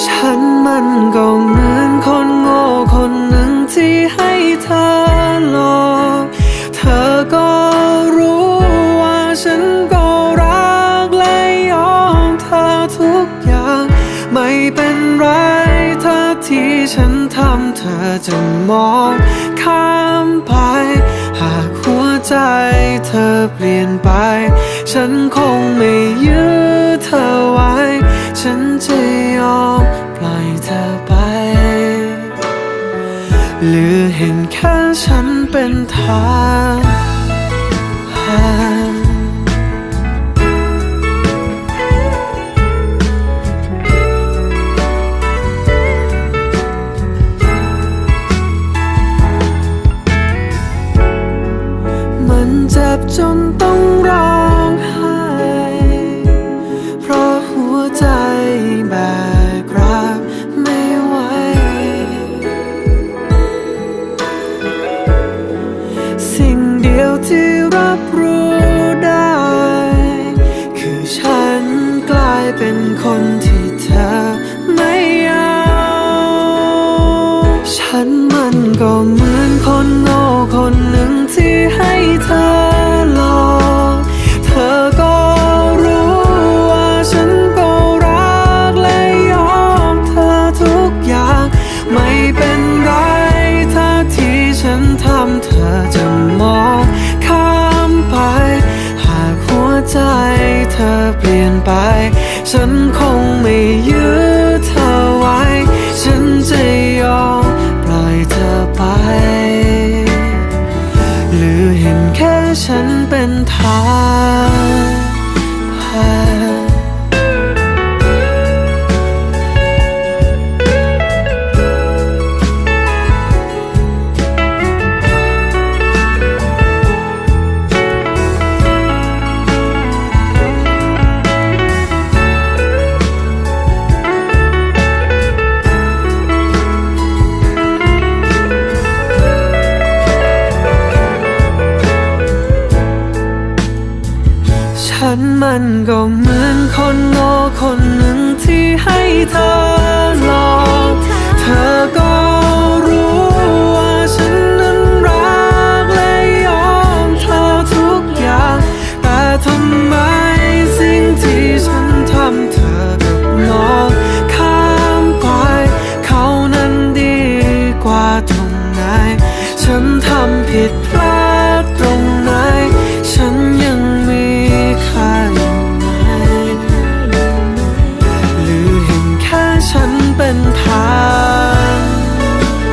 ฉันมันก็เหมือนคนโง่คนหนึ่งที่ให้เธอหลอก เธอก็รู้ว่าฉันก็รักและยอมเธอทุกอย่าง ไม่เป็นไรถ้าที่ฉันทำเธอจะมองข้ามไปหากหัวใจเธอเปลี่ยนไป ฉันคงไม่ยื้อเธอไว้ หรือเห็นแค่ฉันเป็นทางผ่านมันเจ็บจนต้อง ฉันมันก็เหมือนคนโง่คนหนึ่งที่